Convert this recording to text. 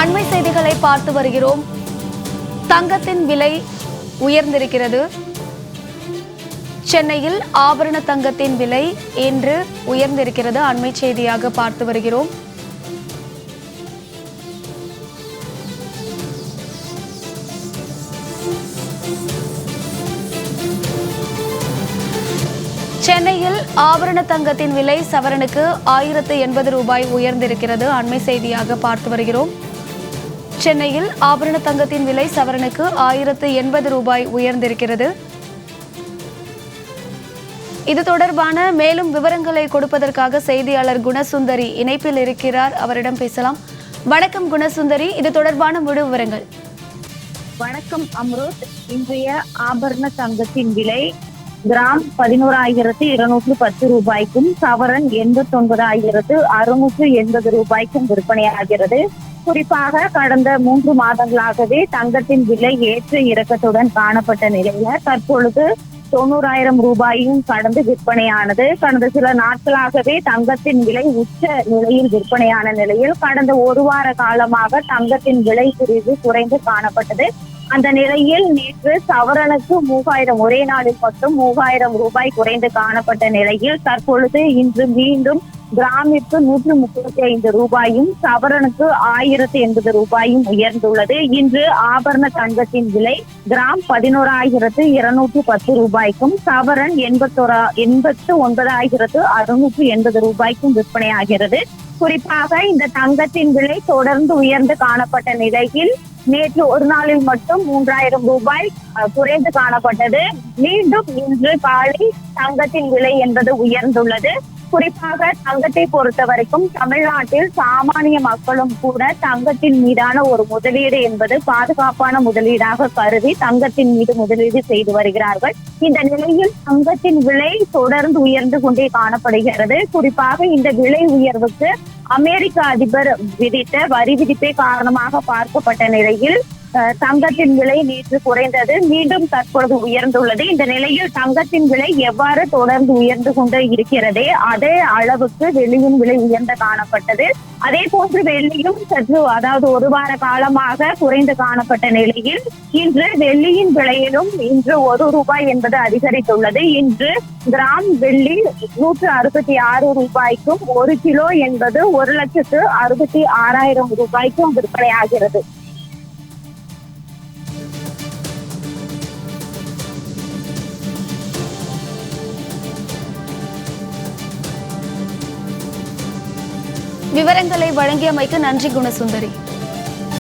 அண்மை செய்திகளை பார்த்து வருகிறோம். தங்கத்தின் விலை உயர்ந்திருக்கிறது. சென்னையில் ஆபரண தங்கத்தின் விலை இன்று உயர்ந்திருக்கிறது. அண்மை செய்தியாக பார்த்து வருகிறோம். சென்னையில் ஆபரண தங்கத்தின் விலை சவரனுக்கு ஆயிரத்து எண்பது ரூபாய் உயர்ந்திருக்கிறது. அண்மை செய்தியாக பார்த்து வருகிறோம். சென்னையில் ஆபரண தங்கத்தின் விலை சவரனுக்கு ஆயிரத்து எண்பது ரூபாய் உயர்ந்திருக்கிறது. இது தொடர்பான மேலும் விவரங்களை கொடுப்பதற்காக செய்தியாளர் குணசுந்தரி இணைப்பில் இருக்கிறார். அவரிடம் பேசலாம். வணக்கம் குணசுந்தரி. இது தொடர்பான முழு விவரங்கள். வணக்கம் அம்ருத். இன்றைய ஆபரண தங்கத்தின் விலை கிராம் பதினோராயிரத்து இருநூற்று பத்து ரூபாய்க்கும் சவரன் எண்பத்தி ஒன்பதாயிரத்து அறுநூற்று எண்பது ரூபாய்க்கும் விற்பனையாகிறது. குறிப்பாக கடந்த மூன்று மாதங்களாகவே தங்கத்தின் விலை ஏற்ற இறக்கத்துடன் காணப்பட்ட நிலையில தற்பொழுது தொண்ணூறாயிரம் ரூபாயும் கடந்து விற்பனையானது. கடந்த சில நாட்களாகவே தங்கத்தின் விலை உச்ச நிலையில் விற்பனையான நிலையில் கடந்த ஒரு வார காலமாக தங்கத்தின் விலை பிரிவு குறைந்து காணப்பட்டது. அந்த நிலையில் நேற்று சவரனுக்கு மூவாயிரம் ஒரே நாளில் மட்டும் மூவாயிரம் ரூபாய் குறைந்து காணப்பட்ட நிலையில் தற்பொழுது இன்று மீண்டும் கிராமிற்கு நூற்று முப்பத்தி ஐந்து ரூபாயும் சவரனுக்கு ஆயிரத்து எண்பது ரூபாயும் உயர்ந்துள்ளது. இன்று ஆபரண தங்கத்தின் விலை கிராம் பதினோராயிரத்து இருநூற்று பத்து ரூபாய்க்கும் சவரன் எண்பத்தோரா எண்பத்து ஒன்பதாயிரத்து அறுநூற்று எண்பது ரூபாய்க்கும் விற்பனையாகிறது. குறிப்பாக இந்த தங்கத்தின் விலை தொடர்ந்து உயர்ந்து காணப்பட்ட நிலையில் நேற்று ஒரு நாளில் மட்டும் மூன்றாயிரம் ரூபாய் அஹ், குறைந்து காணப்பட்டது. மீண்டும் இன்று காலை தங்கத்தின் விலை என்பது உயர்ந்துள்ளது. குறிப்பாக தங்கத்தை பொறுத்த வரைக்கும் தமிழ்நாட்டில் சாமானிய மக்களும் கூட தங்கத்தின் மீதான ஒரு முதலீடு என்பது பாதுகாப்பான முதலீடாக கருதி தங்கத்தின் மீது முதலீடு செய்து வருகிறார்கள். இந்த நிலையில் தங்கத்தின் விலை தொடர்ந்து உயர்ந்து கொண்டே காணப்படுகிறது. குறிப்பாக இந்த விலை உயர்வுக்கு அமெரிக்க அதிபர் விதித்த வரி விதிப்பே காரணமாக பார்க்கப்பட்ட நிலையில் தங்கத்தின் விலை நேற்று குறைந்தது. மீண்டும் தற்பொழுது உயர்ந்துள்ளது. இந்த நிலையில் தங்கத்தின் விலை எவ்வாறு தொடர்ந்து உயர்ந்து கொண்டு இருக்கிறதே அதே அளவுக்கு வெள்ளியின் விலை உயர்ந்து காணப்பட்டது. அதே போன்று வெள்ளியும் சற்று அதாவது ஒரு வார காலமாக குறைந்து காணப்பட்ட நிலையில் இன்று வெள்ளியின் விலையிலும் இன்று ஒரு ரூபாய் என்பது அதிகரித்துள்ளது. இன்று கிராம் வெள்ளி நூற்று அறுபத்தி ஆறு ரூபாய்க்கும் ஒரு கிலோ என்பது ஒரு லட்சத்து அறுபத்தி ஆறாயிரம் ரூபாய்க்கும் விற்பனையாகிறது. விவரங்களை வழங்கியமைக்கு நன்றி குணசுந்தரி.